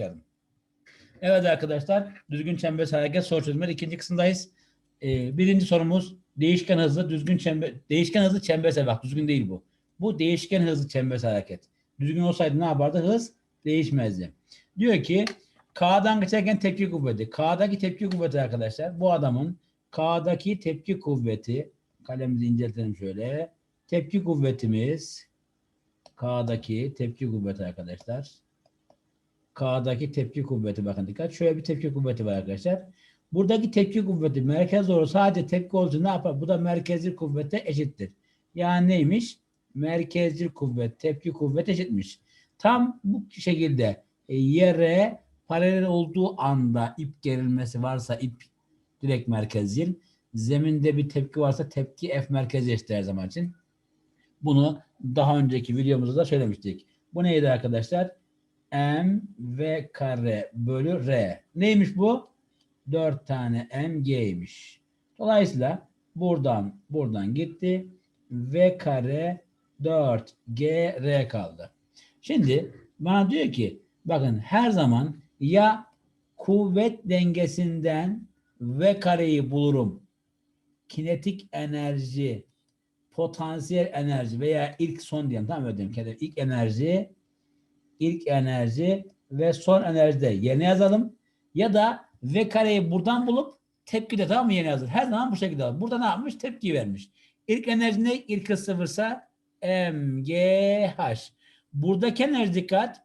başlayalım. Evet arkadaşlar, düzgün çember hareket soru çözümleri ikinci kısımdayız. Ee, birinci sorumuz değişken hızlı düzgün çember değişken hızlı çembersel bak düzgün değil bu. Bu değişken hızlı çembersel hareket. Düzgün olsaydı ne yapardı? Hız değişmezdi. Diyor ki K'dan geçerken tepki kuvveti. K'daki tepki kuvveti arkadaşlar bu adamın K'daki tepki kuvveti kalemizi inceltelim şöyle. Tepki kuvvetimiz K'daki tepki kuvveti arkadaşlar. K'daki tepki kuvveti bakın dikkat. Şöyle bir tepki kuvveti var arkadaşlar. Buradaki tepki kuvveti merkez doğru sadece tepki olduğu ne yapar? Bu da merkezli kuvvete eşittir. Yani neymiş? Merkezli kuvvet, tepki kuvvet eşitmiş. Tam bu şekilde e, yere paralel olduğu anda ip gerilmesi varsa ip direkt merkezcil. Zeminde bir tepki varsa tepki F merkezi eşittir her zaman için. Bunu daha önceki videomuzda da söylemiştik. Bu neydi arkadaşlar? M V kare bölü R. Neymiş bu? 4 tane M G'ymiş. Dolayısıyla buradan buradan gitti. V kare 4 G R kaldı. Şimdi bana diyor ki bakın her zaman ya kuvvet dengesinden V kareyi bulurum. Kinetik enerji, potansiyel enerji veya ilk son diyelim tamam mı. İlk enerji, ilk enerji ve son enerjide yerine yazalım. Ya da V kareyi buradan bulup tepki de tamam mı yerine yazılır. Her zaman bu şekilde alır. Burada ne yapmış? Tepki vermiş. İlk enerji ne? İlk sıfırsa M, G, H. Buradaki enerji dikkat.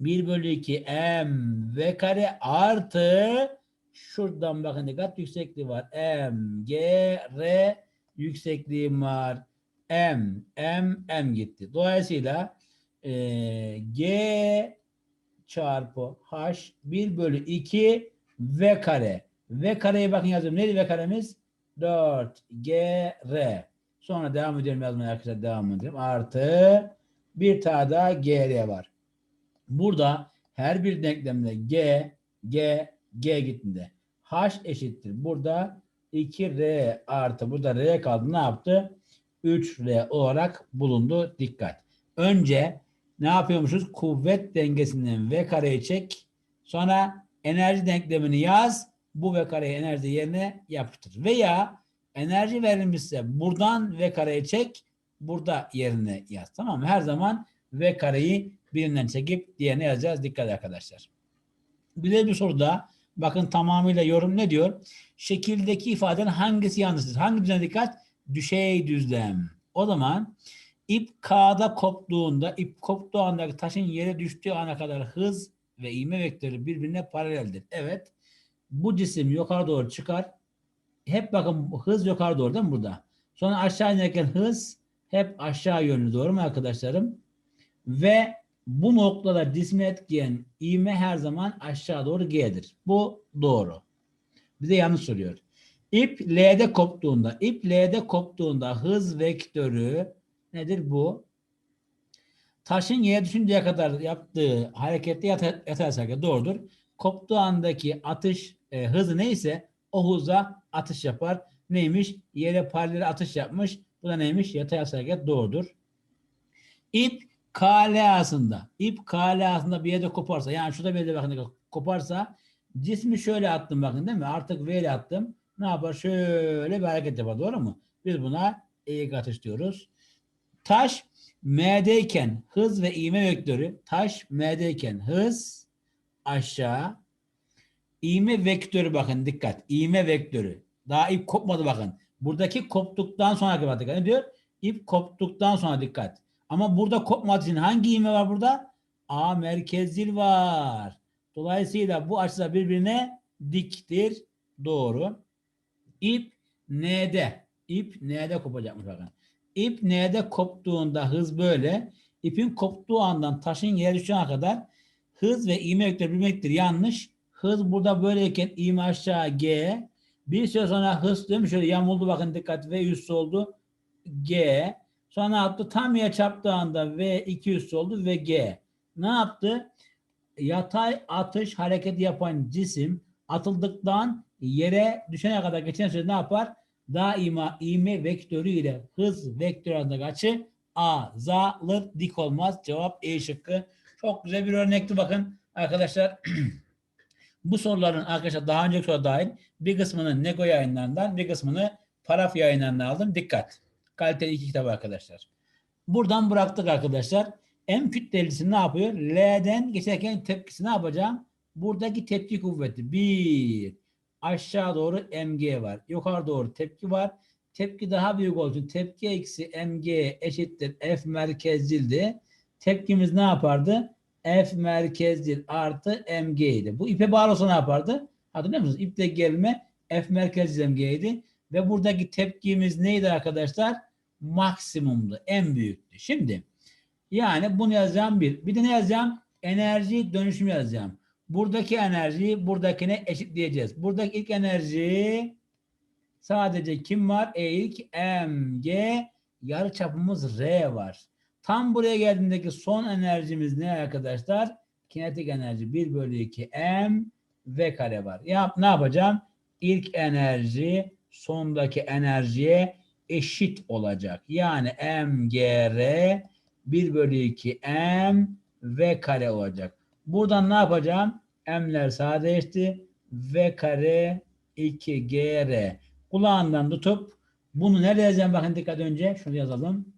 1 bölü 2 M V kare artı şuradan bakın dikkat yüksekliği var. M, G, R yüksekliğim var. M, M, M gitti. Dolayısıyla e, G çarpı H 1 bölü 2 V kare. V kareyi bakın yazıyorum. Neydi V karemiz? 4 G R. Sonra devam edelim yazmaya arkadaşlar devam edelim. Artı bir tane daha G R var. Burada her bir denklemde G, G, G gittiğinde H eşittir. Burada 2R artı burada R kaldı. Ne yaptı? 3R olarak bulundu. Dikkat. Önce ne yapıyormuşuz? Kuvvet dengesinden V kareyi çek. Sonra enerji denklemini yaz. Bu V kareyi enerji yerine yapıştır. Veya enerji verilmişse buradan V kareyi çek. Burada yerine yaz. Tamam mı? Her zaman V kareyi birinden çekip diğerine yazacağız. Dikkat arkadaşlar. De bir soruda bakın tamamıyla yorum ne diyor? Şekildeki ifadenin hangisi yanlıştır? Hangi düzene dikkat? Düşey düzlem. O zaman ip K'da koptuğunda, ip koptuğu andaki taşın yere düştüğü ana kadar hız ve ivme vektörü birbirine paraleldir. Evet. Bu cisim yukarı doğru çıkar. Hep bakın hız yukarı doğru değil mi burada? Sonra aşağı inerken hız hep aşağı yönlü doğru mu arkadaşlarım? Ve bu noktada cismi etkileyen ivme her zaman aşağı doğru G'dir. Bu doğru. Bize yanlış soruyor. İp L'de koptuğunda, ip L'de koptuğunda hız vektörü nedir bu? Taşın yere düşünceye kadar yaptığı harekette yatay, hareket doğrudur. Koptuğu andaki atış e, hızı neyse o hıza atış yapar. Neymiş? Yere paralel atış yapmış. Bu da neymiş? Yatay hareket doğrudur. İp KLA'sında, ip KLA'sında bir yerde koparsa, yani şurada bir yerde bakın koparsa, cismi şöyle attım bakın değil mi? Artık V ile attım. Ne yapar? Şöyle bir hareket yapar. Doğru mu? Biz buna eğik atış diyoruz. Taş M'deyken hız ve ivme vektörü, taş M'deyken hız aşağı, ivme vektörü bakın dikkat. ivme vektörü. Daha ip kopmadı bakın. Buradaki koptuktan sonra dikkat. Ne diyor? İp koptuktan sonra dikkat. Ama burada kopmadığı için hangi ivme var burada? A merkezil var. Dolayısıyla bu açılar birbirine diktir. Doğru. İp N'de. İp N'de kopacakmış bakın. İp N'de koptuğunda hız böyle. İpin koptuğu andan taşın yere düşene kadar hız ve ivme vektörü bilmektir. Yanlış. Hız burada böyleyken ivme aşağı G. Bir süre sonra hız değil mi? Şöyle yamuldu bakın dikkat. V üstü oldu. G. Sonra ne yaptı? Tam yere çarptığı anda V 2 üstü oldu ve G. Ne yaptı? Yatay atış hareketi yapan cisim atıldıktan yere düşene kadar geçen süre ne yapar? Daima ivme vektörü ile hız vektörü arasındaki açı azalır. Dik olmaz. Cevap E şıkkı. Çok güzel bir örnekti bakın. Arkadaşlar bu soruların arkadaşlar daha önceki soru dahil bir kısmını Nego yayınlarından bir kısmını Paraf yayınlarından aldım. Dikkat. Kaliteli iki kitap arkadaşlar. Buradan bıraktık arkadaşlar. M kütlelisi ne yapıyor? L'den geçerken tepkisi ne yapacağım? Buradaki tepki kuvveti. Bir. Aşağı doğru mg var. Yukarı doğru tepki var. Tepki daha büyük olduğu tepki eksi mg eşittir f merkezcildi. Tepkimiz ne yapardı? F merkezcil artı mg idi. Bu ipe bağlı olsa ne yapardı? Hatırlıyor musunuz? İple gerilme F merkezcil mg idi. Ve buradaki tepkimiz neydi arkadaşlar? Maksimumdu. En büyüktü. Şimdi yani bunu yazacağım bir. Bir de ne yazacağım? Enerji dönüşümü yazacağım. Buradaki enerjiyi buradakine eşitleyeceğiz. Buradaki ilk enerji sadece kim var? E ilk mg yarı çapımız r var. Tam buraya geldiğindeki son enerjimiz ne arkadaşlar? Kinetik enerji 1 bölü 2 m v kare var. Ya, ne yapacağım? İlk enerji sondaki enerjiye eşit olacak. Yani mgr 1 bölü 2 m v kare olacak. Buradan ne yapacağım? M'ler sadeleşti. V kare 2gr. Kulağından tutup bunu nereye yazacağım? Bakın dikkat önce. Şunu yazalım.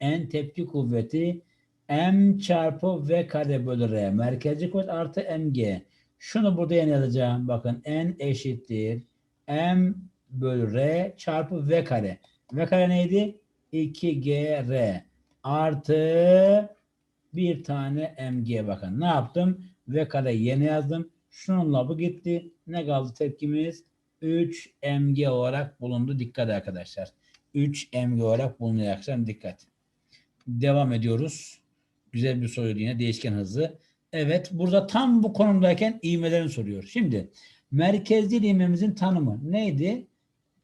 N tepki kuvveti M çarpı V kare bölü R. Merkezci kuvvet artı MG. Şunu burada yine yazacağım. Bakın N eşittir. M bölü R çarpı V kare. V kare neydi? 2GR artı bir tane MG bakın. Ne yaptım? V kare yeni yazdım. Şununla bu gitti. Ne kaldı tepkimiz? 3 MG olarak bulundu. Dikkat arkadaşlar. 3 MG olarak bulunuyor arkadaşlar. Dikkat. Devam ediyoruz. Güzel bir soruydu yine. Değişken hızı. Evet. Burada tam bu konumdayken ivmelerini soruyor. Şimdi merkezli ivmemizin tanımı neydi?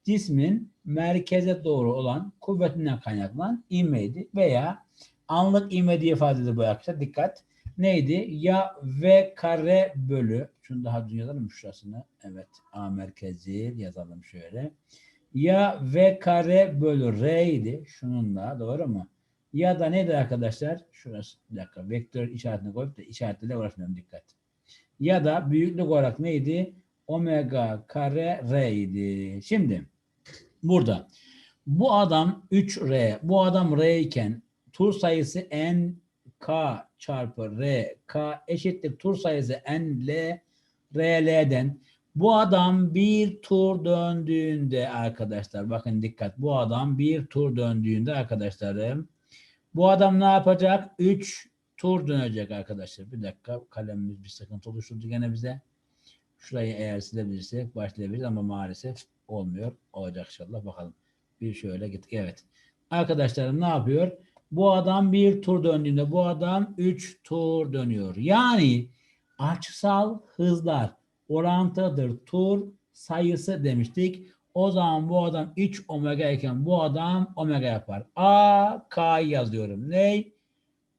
Cismin merkeze doğru olan kuvvetinden kaynaklanan ivmeydi. Veya anlık ivme diye ifade edilir bu arkadaşlar. Dikkat. Neydi? Ya V kare bölü şunu daha düz yazalım şurasını? Evet. A merkezi yazalım şöyle. Ya V kare bölü R idi. Şununla doğru mu? Ya da neydi arkadaşlar? Şurası bir dakika. Vektör işaretini koyup da işaretle uğraşmıyorum dikkat. Ya da büyüklük olarak neydi? Omega kare R idi. Şimdi burada bu adam 3R. Bu adam R iken tur sayısı N K çarpı R K eşittir tur sayısı N L R L'den bu adam bir tur döndüğünde arkadaşlar bakın dikkat bu adam bir tur döndüğünde arkadaşlarım bu adam ne yapacak? 3 tur dönecek arkadaşlar. Bir dakika kalemimiz bir sıkıntı oluşturdu gene bize. Şurayı eğer silebilirsek başlayabiliriz ama maalesef olmuyor. Olacak inşallah bakalım. Bir şöyle gittik. Evet. Arkadaşlarım ne yapıyor? Bu adam bir tur döndüğünde bu adam 3 tur dönüyor. Yani açısal hızlar orantılıdır. Tur sayısı demiştik. O zaman bu adam 3 omega iken bu adam omega yapar. A, K yazıyorum. Ney?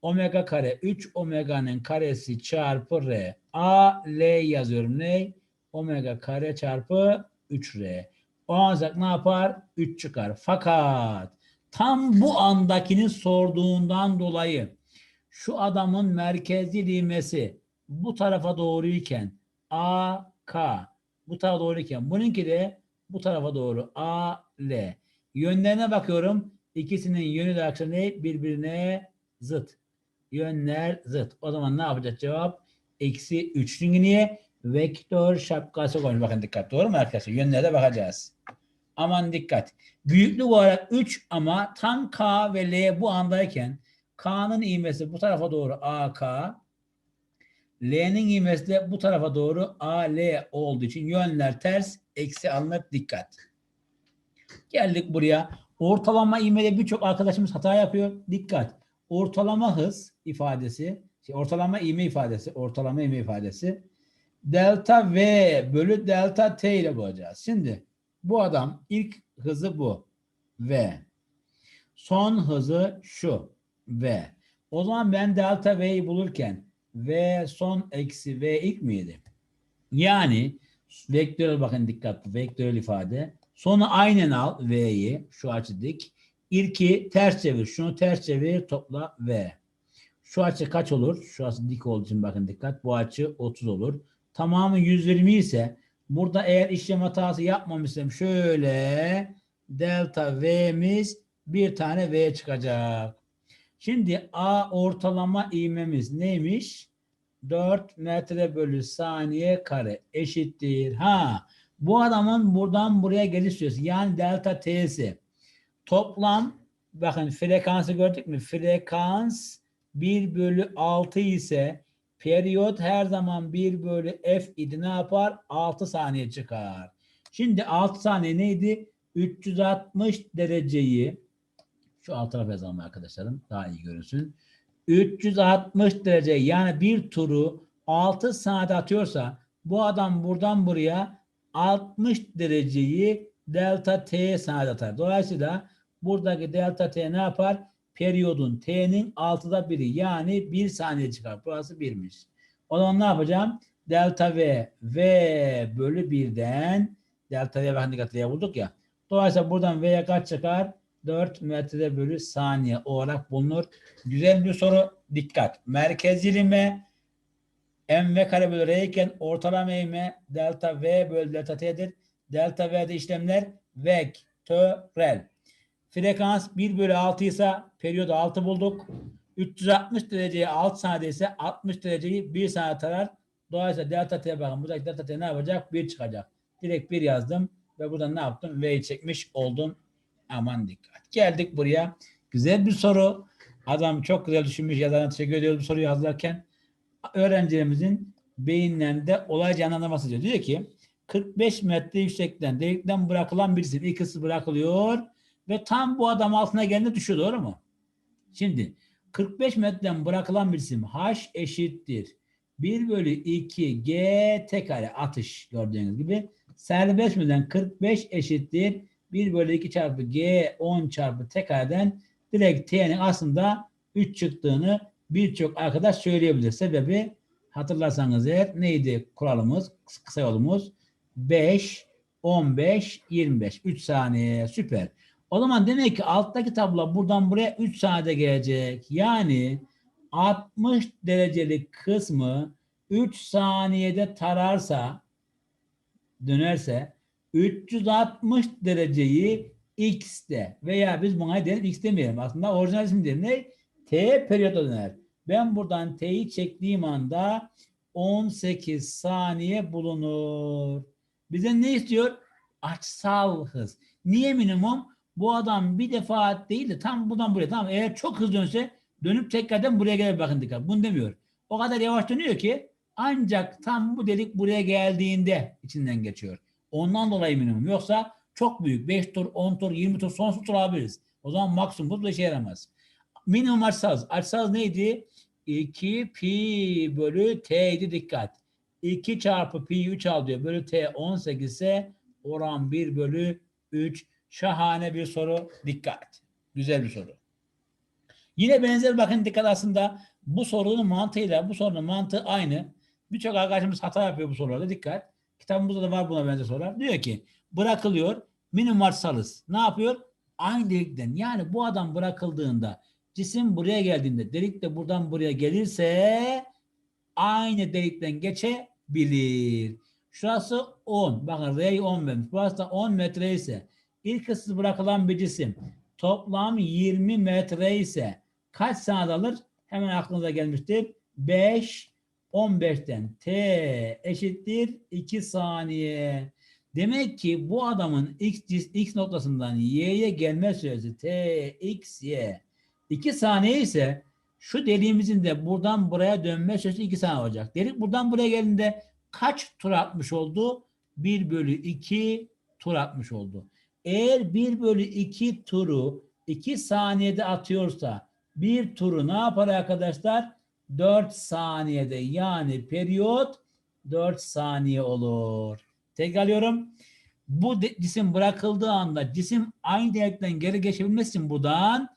Omega kare 3 omega'nın karesi çarpı R. A, L yazıyorum. Ney? Omega kare çarpı 3R. O ancak ne yapar? 3 çıkar. Fakat tam bu andakinin sorduğundan dolayı şu adamın merkezli ivmesi bu tarafa doğruyken A, K bu tarafa doğruyken bununki de bu tarafa doğru A, L. Yönlerine bakıyorum. İkisinin yönü de akşam ne? Birbirine zıt. Yönler zıt. O zaman ne yapacak cevap? Eksi 3. Çünkü niye? Vektör şapkası koymuş. Bakın dikkat. Doğru mu arkadaşlar? Yönlere bakacağız. Aman dikkat. Büyüklük olarak 3 ama tam K ve L bu andayken K'nın ivmesi bu tarafa doğru AK, L'nin ivmesi de bu tarafa doğru AL olduğu için yönler ters, eksi alınır dikkat. Geldik buraya. Ortalama ivmede birçok arkadaşımız hata yapıyor. Dikkat. Ortalama hız ifadesi, şey, ortalama ivme ifadesi, ortalama ivme ifadesi delta V bölü delta T ile bulacağız. Şimdi bu adam ilk hızı bu. V. Son hızı şu. V. O zaman ben delta V'yi bulurken V son eksi V ilk miydi? Yani vektörel bakın dikkat vektörel ifade. Sonu aynen al V'yi şu açı dik. İlki ters çevir. Şunu ters çevir topla V. Şu açı kaç olur? Şurası dik olduğu için bakın dikkat. Bu açı 30 olur. Tamamı 120 ise burada eğer işlem hatası yapmamışsam şöyle delta V'miz bir tane V çıkacak. Şimdi A ortalama ivmemiz neymiş? 4 metre bölü saniye kare eşittir. Ha bu adamın buradan buraya geliş süresi yani delta T'si toplam bakın frekansı gördük mü? Frekans 1 bölü 6 ise periyot her zaman 1 bölü f idi ne yapar? 6 saniye çıkar. Şimdi 6 saniye neydi? 360 dereceyi şu alt tarafa yazalım arkadaşlarım daha iyi görünsün. 360 derece yani bir turu 6 saat atıyorsa bu adam buradan buraya 60 dereceyi delta t saat atar. Dolayısıyla buradaki delta t ne yapar? Periyodun t'nin 6'da biri yani 1 saniye çıkar. Burası 1'miş. O zaman ne yapacağım? Delta v v bölü 1'den delta v ve handikaplıya bulduk ya. Dolayısıyla buradan v'ye kaç çıkar? 4 metre bölü saniye olarak bulunur. Güzel bir soru. Dikkat. Merkezcilime mv kare bölü r iken ortalama eğme delta v bölü delta t'dir. Delta v'de işlemler vektörel. Frekans 1 bölü 6 ise periyod 6 bulduk. 360 dereceye 6 saniye ise 60 dereceyi 1 saniye tarar. Dolayısıyla delta t bakın. Buradaki delta t ne yapacak? 1 çıkacak. Direkt 1 yazdım ve buradan ne yaptım? V'yi çekmiş oldum. Aman dikkat. Geldik buraya. Güzel bir soru. Adam çok güzel düşünmüş. Yazarına teşekkür ediyoruz bu soruyu hazırlarken. Öğrencilerimizin beyinlerinde olay anlaması diyor. Diyor ki 45 metre yüksekten delikten bırakılan birisi ikisi bırakılıyor ve tam bu adam altına geldiğinde düşüyor. Doğru mu? Şimdi 45 metreden bırakılan bir cisim H eşittir. 1 bölü 2 G t kare atış gördüğünüz gibi. Serbest müden 45 eşittir. 1 bölü 2 çarpı G 10 çarpı t kareden direkt T'nin aslında 3 çıktığını birçok arkadaş söyleyebilir. Sebebi hatırlarsanız eğer neydi kuralımız? Kısa yolumuz 5, 15, 25. 3 saniye süper. O zaman demek ki alttaki tablo buradan buraya 3 saniyede gelecek. Yani 60 derecelik kısmı 3 saniyede tararsa dönerse 360 dereceyi x'te veya biz buna derim x demeyelim. Aslında orijinal isim derim. Ne? T periyoda döner. Ben buradan t'yi çektiğim anda 18 saniye bulunur. Bize ne istiyor? Açsal hız. Niye minimum? Bu adam bir defa değil de tam buradan buraya. Tamam eğer çok hızlı dönse dönüp tekrardan buraya gelir bakın dikkat. Bunu demiyor. O kadar yavaş dönüyor ki ancak tam bu delik buraya geldiğinde içinden geçiyor. Ondan dolayı minimum. Yoksa çok büyük. 5 tur, 10 tur, 20 tur, sonsuz tur alabiliriz. O zaman maksimum bu işe yaramaz. Minimum açsaz. Açsaz neydi? 2 pi bölü t'ydi dikkat. 2 çarpı pi 3 al diyor. Bölü t 18 ise oran 1 bölü 3. Şahane bir soru. Dikkat. Güzel bir soru. Yine benzer bakın dikkat aslında bu sorunun mantığıyla bu sorunun mantığı aynı. Birçok arkadaşımız hata yapıyor bu sorularda. Dikkat. Kitabımızda da var buna benzer sorular. Diyor ki bırakılıyor. Minimum arsalız. Ne yapıyor? Aynı delikten. Yani bu adam bırakıldığında cisim buraya geldiğinde delik de buradan buraya gelirse aynı delikten geçebilir. Şurası 10. Bakın R 10 vermiş. Burası da 10 metre ise ilk ıssız bırakılan bir cisim toplam 20 metre ise kaç saniye alır? Hemen aklınıza gelmiştir. 5 15'ten t eşittir 2 saniye. Demek ki bu adamın x, x noktasından y'ye gelme süresi t x y 2 saniye ise şu deliğimizin de buradan buraya dönme süresi 2 saniye olacak. Delik buradan buraya geldiğinde kaç tur atmış oldu? 1 bölü 2 tur atmış oldu. Eğer 1 bölü 2 turu 2 saniyede atıyorsa bir turu ne yapar arkadaşlar? 4 saniyede yani periyot 4 saniye olur. Tekrarlıyorum. Bu cisim bırakıldığı anda cisim aynı delikten geri geçebilmesi için buradan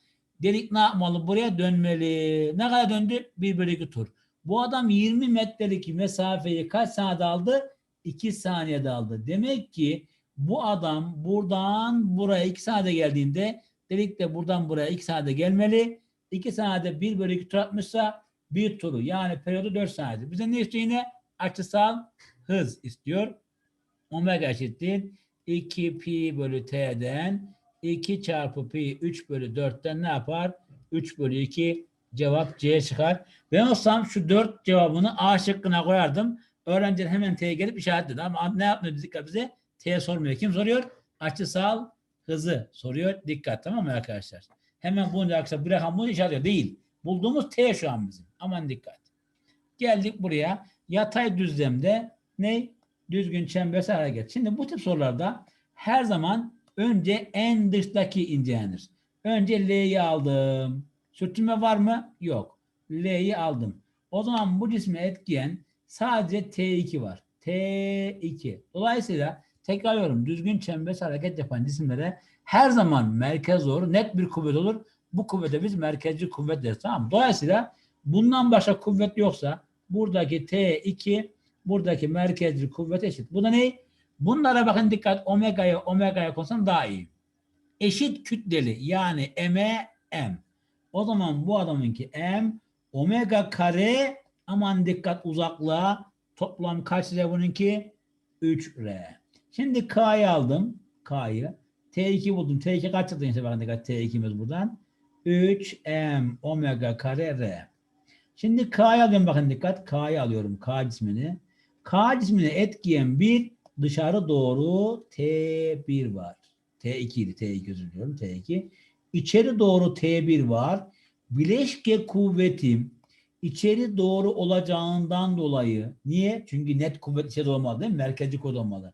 delik ne yapmalı? Buraya dönmeli. Ne kadar döndü? 1 bölü 2 tur. Bu adam 20 metrelik mesafeyi kaç saniyede aldı? 2 saniyede aldı. Demek ki bu adam buradan buraya 2 saniyede geldiğinde delik de buradan buraya 2 saniyede gelmeli. 2 saniyede 1 bölü 2 tur atmışsa bir turu yani periyodu 4 saniyedir. Bize ne istiyor yine? Açısal hız istiyor. Omega eşittir 2 pi bölü t'den 2 çarpı pi 3 bölü 4'ten ne yapar? 3 bölü 2 cevap C çıkar. Ben olsam şu 4 cevabını A şıkkına koyardım. Öğrenciler hemen T'ye gelip işaretledi ama ne yapmıyor dikkat bize? T sormuyor. Kim soruyor? Açısal hızı soruyor. Dikkat tamam mı arkadaşlar? Hemen bunu arkadaşlar bir rakam bunu işaretliyor. Değil. Bulduğumuz T şu an bizim. Aman dikkat. Geldik buraya. Yatay düzlemde ne? Düzgün çembersel hareket. Şimdi bu tip sorularda her zaman önce en dıştaki incelenir. Önce L'yi aldım. Sürtünme var mı? Yok. L'yi aldım. O zaman bu cisme etkiyen sadece T2 var. T2. Dolayısıyla tekrarlıyorum. Düzgün çembersel hareket yapan cisimlere her zaman merkez doğru net bir kuvvet olur. Bu kuvvete biz merkezci kuvvet deriz. Tamam? Dolayısıyla bundan başka kuvvet yoksa buradaki T2 buradaki merkezci kuvvet eşit. Bu da ne? Bunlara bakın dikkat. Omega'ya omega'ya konsan daha iyi. Eşit kütleli yani M'e M. O zaman bu adamınki M omega kare aman dikkat uzaklığa toplam kaç R bununki? 3R. Şimdi K'yı aldım. K'yı. T2 buldum. T2 kaç çıktı? İşte bakın dikkat T2'miz buradan. 3M omega kare R. Şimdi K'yı alıyorum bakın dikkat. K'yı alıyorum. K cismini. K cismini etkileyen bir dışarı doğru T1 var. T2 idi. T2 özür diliyorum. T2. İçeri doğru T1 var. Bileşke kuvvetim içeri doğru olacağından dolayı niye? Çünkü net kuvvet içeri olmalı değil mi? Merkezci kuvvet olmalı.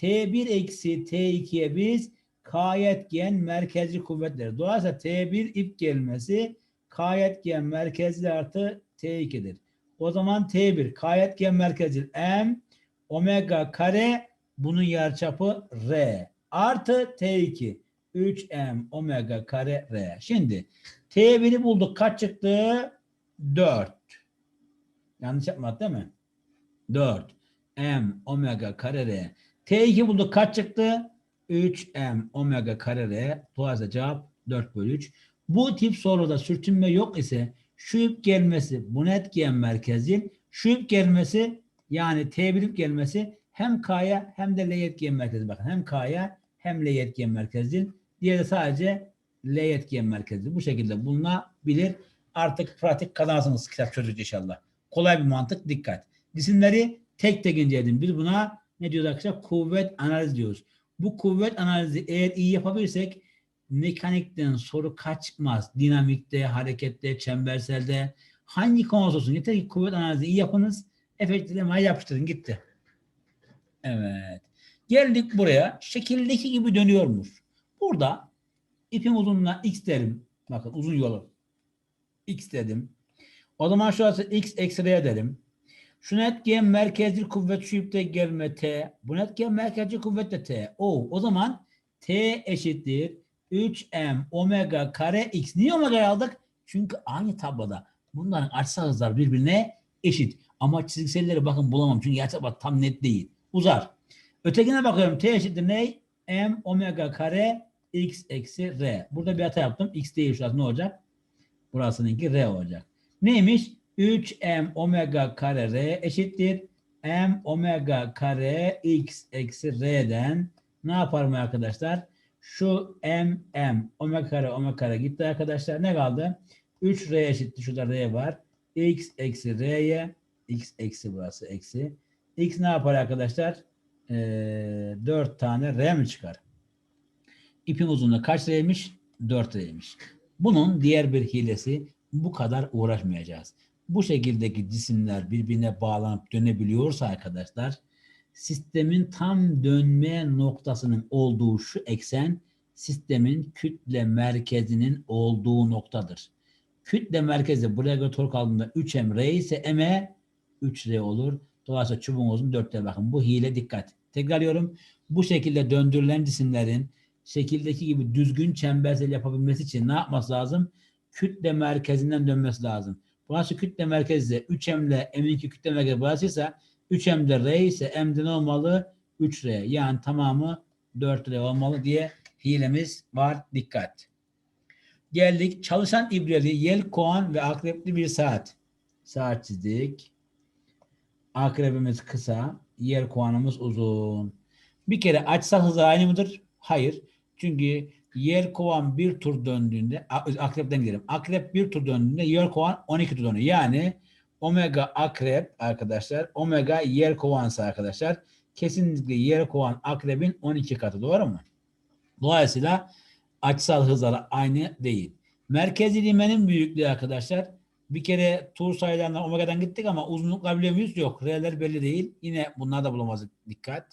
T1 eksi T2'ye biz K etken merkezci kuvvetleri. Dolayısıyla T1 ip gelmesi K etken merkezli artı T2'dir. O zaman T1 K etken merkezli M omega kare bunun yarıçapı R artı T2 3M omega kare R. Şimdi T1'i bulduk. Kaç çıktı? 4. Yanlış yapmadık değil mi? 4. M omega kare R. T2 bulduk. Kaç çıktı? 3M omega kare R. Dolayısıyla cevap 4 bölü 3. Bu tip soruda sürtünme yok ise şu ip gelmesi bu etkiyen merkezi şu ip gelmesi yani T1 ip gelmesi hem K'ya hem de L etkiyen merkezi. Bakın hem K'ya hem L etkiyen merkezi. Diğeri de sadece L etkiyen merkezi. Bu şekilde bulunabilir. Artık pratik kazansınız kitap çözücü inşallah. Kolay bir mantık dikkat. Cisimleri tek tek inceledim. Biz buna ne diyoruz arkadaşlar? Kuvvet analiz diyoruz. Bu kuvvet analizi eğer iyi yapabilirsek mekanikten soru kaçmaz. Dinamikte, harekette, çemberselde hangi konu olsun yeter ki kuvvet analizi iyi yapınız. Efektlemeyi yapıştırın gitti. Evet. Geldik buraya. Şekildeki gibi dönüyormuş. Burada ipin uzunluğuna x derim. Bakın uzun yolu. x dedim. O zaman şurası x eksi derim. Şu netgen merkezli kuvvet şu ipte gelme t. Bu netgen merkezli kuvvet de t. O, o zaman t eşittir 3m omega kare x. Niye omega aldık? Çünkü aynı tabloda bunların açısal hızlar birbirine eşit. Ama çizgiselleri bakın bulamam. Çünkü gerçekten tam net değil. Uzar. Ötekine bakıyorum. T eşittir ne? M omega kare x eksi r. Burada bir hata yaptım. X değil şurası ne olacak? Burasınınki r olacak. Neymiş? 3m omega kare r eşittir. m omega kare x eksi r'den ne yaparım arkadaşlar? Şu m m omega kare omega kare gitti arkadaşlar. Ne kaldı? 3r eşittir. Şurada r var. x eksi r'ye x eksi burası eksi. x ne yapar arkadaşlar? Ee, 4 tane r mi çıkar? İpin uzunluğu kaç r'ymiş? 4 r'ymiş. Bunun diğer bir hilesi bu kadar uğraşmayacağız. Bu şekildeki cisimler birbirine bağlanıp dönebiliyorsa arkadaşlar sistemin tam dönme noktasının olduğu şu eksen sistemin kütle merkezinin olduğu noktadır. Kütle merkezi buraya göre tork aldığında 3m r ise m'e 3r olur. Dolayısıyla çubuğun uzun 4'te bakın. Bu hile dikkat. Tekrarlıyorum. Bu şekilde döndürülen cisimlerin şekildeki gibi düzgün çembersel yapabilmesi için ne yapması lazım? Kütle merkezinden dönmesi lazım. Burası kütle merkezi ise 3M ile M'inki kütle merkezi burasıysa 3M'de R ise M'de ne olmalı? 3R. Yani tamamı 4R olmalı diye hilemiz var. Dikkat. Geldik. Çalışan ibreli, yel koğan ve akrepli bir saat. Saat çizdik. Akrebimiz kısa, yer kovanımız uzun. Bir kere açsal hızı aynı mıdır? Hayır. Çünkü yer kovan bir tur döndüğünde, akrepten gidelim. Akrep bir tur döndüğünde yer kovan 12 tur dönüyor. Yani omega akrep arkadaşlar, omega yer kovansa arkadaşlar kesinlikle yer kovan akrebin 12 katı. Doğru mu? Dolayısıyla açsal hızları aynı değil. Merkezi limenin büyüklüğü arkadaşlar bir kere tur sayılarından omega'dan gittik ama uzunluklar biliyor muyuz? Yok. R'ler belli değil. Yine bunlar da bulamazdık. Dikkat.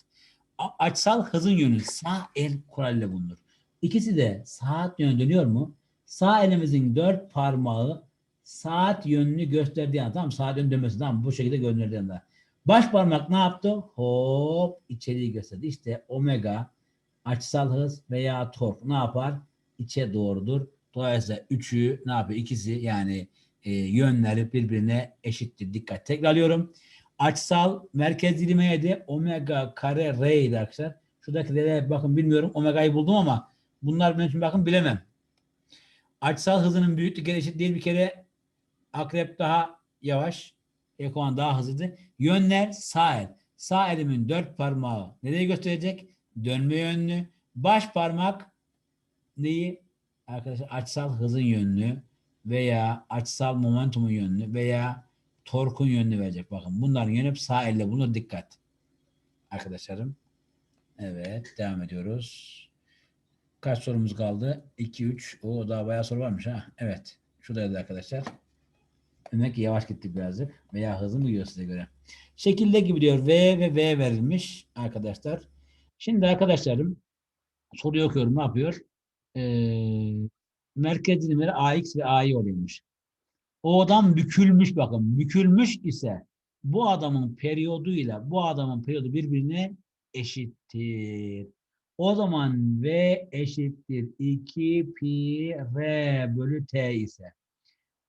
A- Açsal hızın yönü sağ el kuralıyla bulunur. İkisi de saat yönü dönüyor mu? Sağ elimizin dört parmağı saat yönünü gösterdiği anda tamam saat yönü dönmesi tamam bu şekilde görünürdüğü anda. Baş parmak ne yaptı? Hop içeriği gösterdi. İşte omega açsal hız veya tork ne yapar? İçe doğrudur. Dolayısıyla üçü ne yapıyor? İkisi yani e, yönleri birbirine eşittir. Dikkat. Tekrarlıyorum. Açsal merkez dilimeye de omega kare r idi arkadaşlar. Şuradaki r bakın bilmiyorum omega'yı buldum ama bunlar benim için bakın bilemem. Açsal hızının büyüklükleri eşit değil bir kere akrep daha yavaş. Ekoğan daha hızlıdır. Yönler sağ el. Sağ elimin dört parmağı nereye gösterecek? Dönme yönlü. Baş parmak neyi? Arkadaşlar açsal hızın yönlü veya açsal momentumun yönlü veya torkun yönünü verecek. Bakın bunların yönü hep sağ elle. Buna dikkat. Arkadaşlarım. Evet. Devam ediyoruz. Kaç sorumuz kaldı? 2, 3. O daha bayağı soru varmış ha. Evet. Şuradaydı arkadaşlar. Demek ki yavaş gittik birazcık. Veya hızlı mı gidiyor size göre? Şekilde gibi diyor. V ve V verilmiş arkadaşlar. Şimdi arkadaşlarım soruyu okuyorum. Ne yapıyor? Ee, merkez dilimleri AX ve AY oluyormuş. O adam bükülmüş bakın. Bükülmüş ise bu adamın periyoduyla bu adamın periyodu birbirine eşittir. O zaman V eşittir 2 pi R bölü T ise.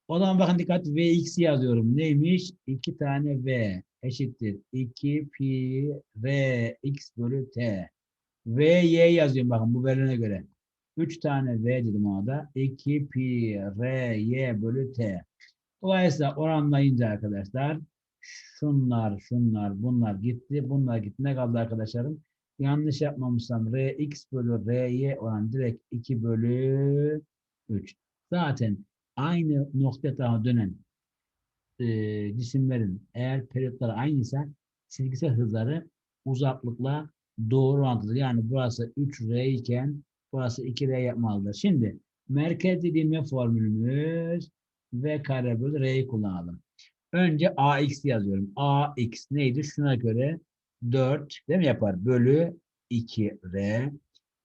O zaman bakın dikkat Vx yazıyorum. Neymiş? 2 tane V eşittir 2 pi R x bölü T. Vy yazıyorum bakın bu verilene göre. 3 tane V dedim orada. 2 pi R y bölü T. Dolayısıyla oranlayınca arkadaşlar şunlar, şunlar, bunlar gitti. Bunlar gitti. Ne kaldı arkadaşlarım? Yanlış yapmamışsam Rx bölü Ry oran direkt 2 bölü 3. Zaten aynı nokta etrafına dönen e, cisimlerin eğer periyotları aynıysa çizgisel hızları uzaklıkla doğru orantılıdır. Yani burası 3R iken burası 2R yapmalıdır. Şimdi merkez dilimle formülümüz V kare bölü R'yi kullanalım. Önce AX yazıyorum. AX neydi? Şuna göre 4 değil mi yapar? Bölü 2R.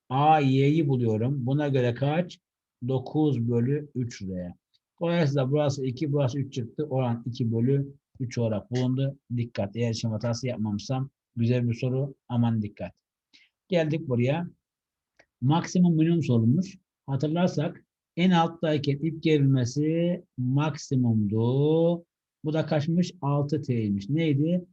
AY'yi buluyorum. Buna göre kaç? 9 bölü 3R. Dolayısıyla burası 2, burası 3 çıktı. Oran 2 bölü 3 olarak bulundu. Dikkat. Eğer işlem hatası yapmamışsam güzel bir soru. Aman dikkat. Geldik buraya. Maksimum minimum sorulmuş. Hatırlarsak en alttayken ip gerilmesi maksimumdu. Bu da kaçmış? 6T'ymiş. Neydi?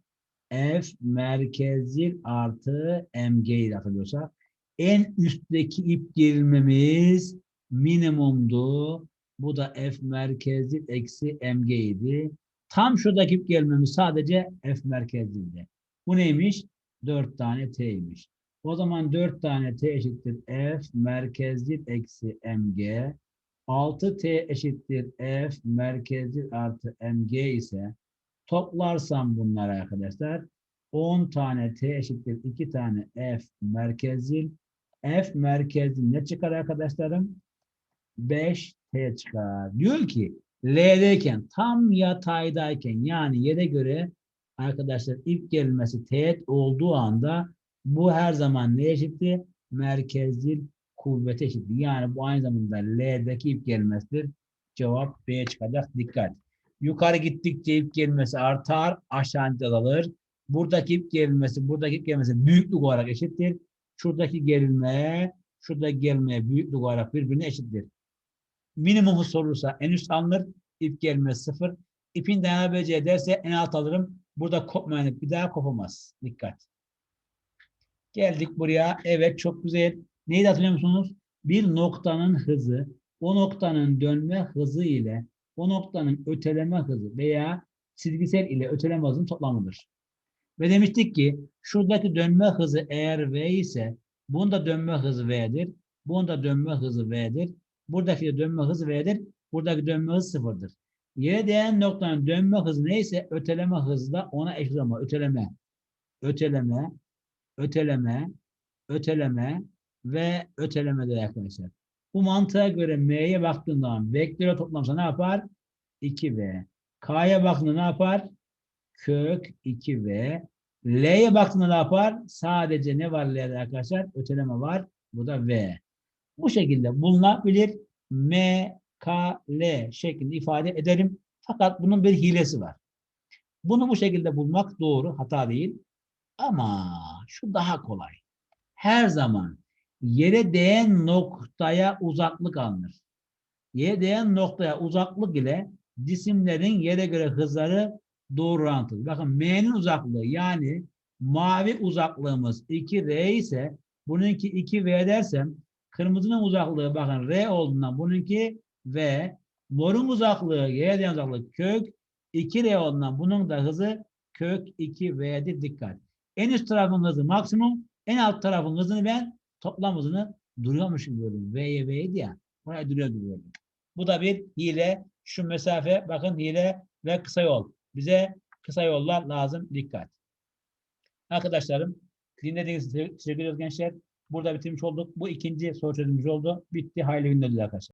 F merkezil artı mg ile hatırlıyorsak. En üstteki ip gerilmemiz minimumdu. Bu da F merkezil eksi mg idi. Tam şuradaki ip gerilmemiz sadece F merkezildi. Bu neymiş? 4 tane T'ymiş. O zaman 4 tane T eşittir F merkezli eksi mg. 6T eşittir F merkezli artı mg ise toplarsam bunları arkadaşlar 10 tane T eşittir 2 tane F merkezli F merkezli ne çıkar arkadaşlarım? 5T çıkar. Diyor ki L'deyken tam yataydayken yani yere göre arkadaşlar ip gerilmesi teğet olduğu anda bu her zaman ne eşittir? Merkezli kuvvete eşittir. Yani bu aynı zamanda L'deki ip gelmesidir. Cevap B çıkacak. Dikkat. Yukarı gittikçe ip gelmesi artar, aşağı azalır. Buradaki ip gerilmesi, buradaki ip gerilmesi büyüklük olarak eşittir. Şuradaki gerilmeye, şuradaki gerilmeye büyüklük olarak birbirine eşittir. Minimumu sorulursa en üst alınır. ip gerilmesi sıfır. İpin dayanabileceği derse en alt alırım. Burada kopmayan bir daha kopamaz. Dikkat. Geldik buraya. Evet çok güzel. Neydi hatırlıyor musunuz? Bir noktanın hızı o noktanın dönme hızı ile o noktanın öteleme hızı veya çizgisel ile öteleme hızının toplamıdır. Ve demiştik ki şuradaki dönme hızı eğer v ise bunun da dönme hızı v'dir. Bunun da dönme hızı v'dir. Buradaki dönme hızı v'dir. Buradaki dönme hızı sıfırdır. Yere değen noktanın dönme hızı neyse öteleme hızı da ona eşit ama öteleme, öteleme, öteleme, öteleme ve ötelemedir arkadaşlar. Bu mantığa göre m'ye baktığın zaman vektörel toplamsa ne yapar? 2v. K'ya baktığında ne yapar? Kök 2v. L'ye baktığında ne yapar? Sadece ne var L'de arkadaşlar? Öteleme var. Bu da v. Bu şekilde bulunabilir. M, K, L şeklinde ifade ederim. Fakat bunun bir hilesi var. Bunu bu şekilde bulmak doğru, hata değil. Ama şu daha kolay. Her zaman yere değen noktaya uzaklık alınır. Yere değen noktaya uzaklık ile cisimlerin yere göre hızları doğru orantılı. Bakın M'nin uzaklığı yani mavi uzaklığımız 2R ise bununki 2V dersem kırmızının uzaklığı bakın R olduğundan bununki V. Morun uzaklığı Y'ye değen uzaklığı kök 2R olduğundan bunun da hızı kök 2V'dir dikkat. En üst tarafın hızı maksimum, en alt tarafın hızını ben toplam hızını duruyormuş gibi gördüm. V'ye V'ydi ya. Buraya duruyor gibi gördüm. Bu da bir hile. Şu mesafe bakın hile ve kısa yol. Bize kısa yollar lazım. Dikkat. Arkadaşlarım dinlediğiniz için teşekkür ediyoruz gençler. Burada bitirmiş olduk. Bu ikinci soru çözümümüz oldu. Bitti. Hayırlı günler arkadaşlar.